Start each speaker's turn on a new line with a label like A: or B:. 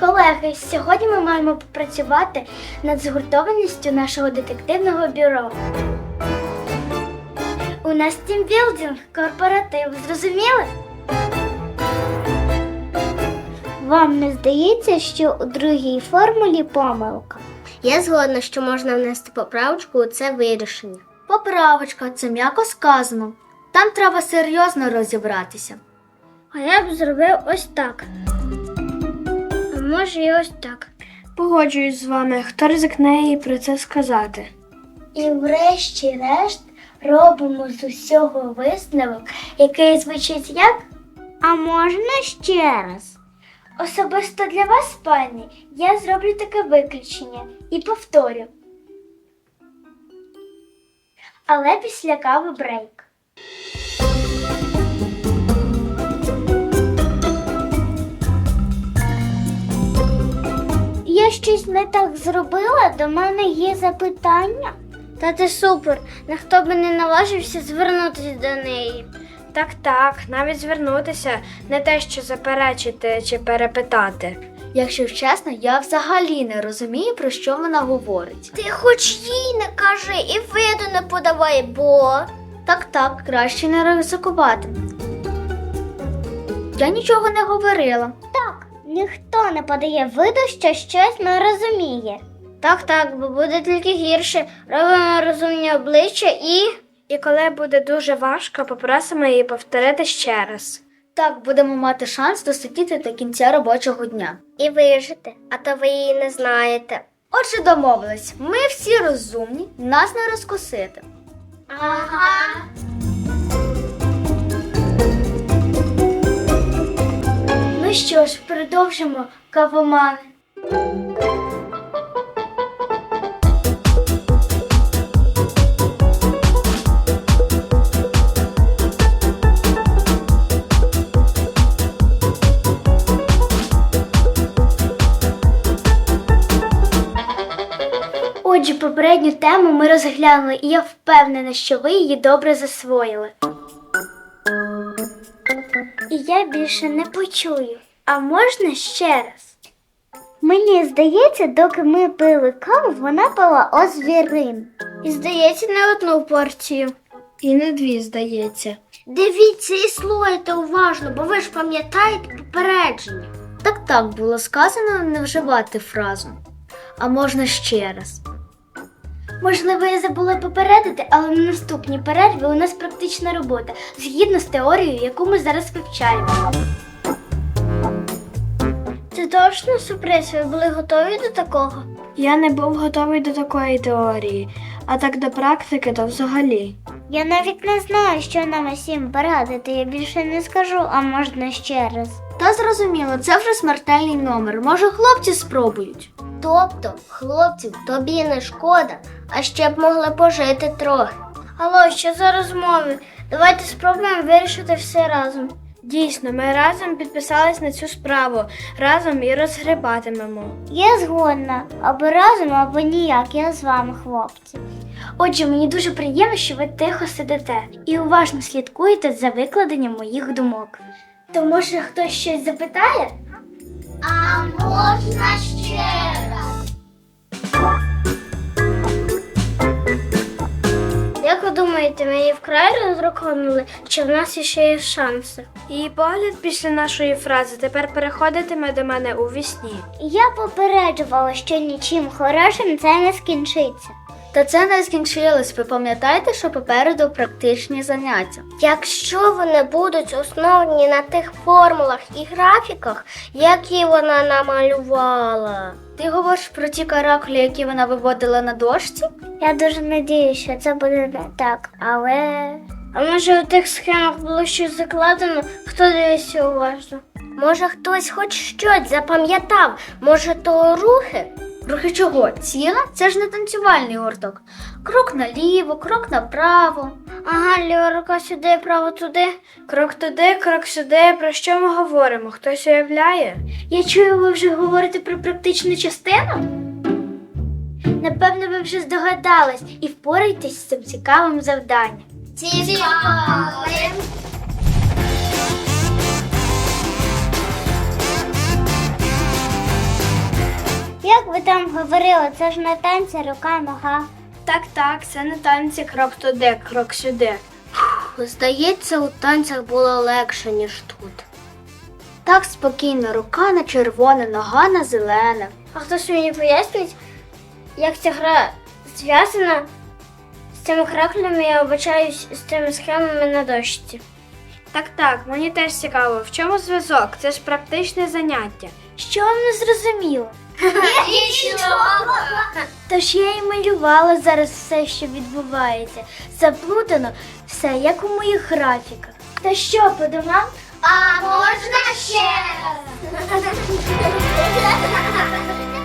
A: Колеги, сьогодні ми маємо попрацювати над згуртованістю нашого детективного бюро. У нас тімбілдинг, корпоратив. Зрозуміли? Вам не здається, що у другій формулі помилка?
B: Я згодна, що можна внести поправочку у це вирішення.
A: Поправочка, це м'яко сказано. Там треба серйозно розібратися. А я б зробив ось так. А може і ось так.
C: Погоджуюсь з вами, хто ризикне їй про це сказати.
A: І врешті-решт робимо з усього висновок, який звучить як
B: А можна ще раз?
A: Особисто для вас, пані, я зроблю таке виключення і повторю. Але після кави брейк. Я щось не так зробила, до мене є запитання. Та ти супер, ніхто би не наважився звернутися до неї.
C: Так, так, навіть звернутися, не те, що заперечити чи перепитати.
A: Якщо чесно, я взагалі не розумію, про що вона говорить. Ти хоч їй не кажи і виду не подавай, бо. Так, так, краще не ризикувати. Я нічого не говорила. Так, ніхто не подає виду, що щось не розуміє. Так, так, бо буде тільки гірше. Робимо розумні обличчя і.
C: І коли буде дуже важко, попросимо її повторити ще раз.
A: Так, будемо мати шанс досидіти до кінця робочого дня.
B: І вижити, а то ви її не знаєте.
A: Отже, домовились, ми всі розумні, нас не розкусити.
B: Ага.
A: Ну що ж, продовжимо кавомани. Попередню тему ми розглянули, і я впевнена, що ви її добре засвоїли. І я більше не почую. А можна ще раз? Мені здається, доки ми пили каву, вона пила озвірин. І здається, не одну порцію.
C: І не дві, здається.
B: Дивіться і слухайте уважно, бо ви ж пам'ятаєте попередження.
A: Так так було сказано не вживати фразу. А можна ще раз. Можливо, я забула попередити, але на наступній перерві у нас практична робота згідно з теорією, яку ми зараз вивчаємо. Це точно сюрприз? Ви були готові до такого?
C: Я не був готовий до такої теорії, а так до практики, то взагалі.
A: Я навіть не знаю, що нам усім порадити. Я більше не скажу, а можна ще раз. Та зрозуміло, це вже смертельний номер. Може, хлопці спробують.
B: Тобто, хлопців, тобі не шкода, а ще б могли пожити трохи.
A: Алло, що за розмови? Давайте спробуємо вирішити все разом.
C: Дійсно, ми разом підписались на цю справу, разом і розгребатимемо.
A: Я згодна. Або разом, або ніяк. Я з вами, хлопці. Отже, мені дуже приємно, що ви тихо сидите і уважно слідкуєте за викладенням моїх думок. То може хтось щось запитає?
B: А можна ще
A: ми її вкрай розраховували, чи в нас ще є шанси?
C: Її погляд після нашої фрази тепер переходитиме до мене у вісні.
A: Я попереджувала, що нічим хорошим це не скінчиться. Та це не скінчилось. Ви пам'ятаєте, що попереду практичні заняття?
B: Якщо вони будуть основані на тих формулах і графіках, які вона намалювала.
A: Ти говориш про ті каракулі, які вона виводила на дошці? Я дуже надію, що це буде не так, але. А може у тих схемах було щось закладено, хто дивиться уважно?
B: Може, хтось хоч щось запам'ятав, може, то рухи?
A: Рухи чого? Ціла? Це ж не танцювальний гурток. Крок наліво, крок направо. Ага, ліва рука сюди, право туди.
C: Крок туди, крок сюди. Про що ми говоримо? Хтось уявляє?
A: Я чую, ви вже говорите про практичну частину? Напевно, ви вже здогадались і впорайтесь з цим цікавим завданням.
B: Цікавим. Як ви там говорили, це ж не танці, рука, нога.
C: Так, так, це не танці крок туди, крок сюди.
A: Здається, у танцях було легше, ніж тут. Так спокійно, рука на червоне, нога на зелене.
B: А хтось мені пояснить, як ця гра зв'язана з цими краклями, я обичаюсь з цими схемами на дошці.
C: Так, так, мені теж цікаво, в чому зв'язок? Це ж практичне заняття.
A: Що вам не зрозуміло? Тож я і малювала зараз все, що відбувається. Заплутано все, як у моїх графіках. Та що, по домам?
B: А можна ще раз?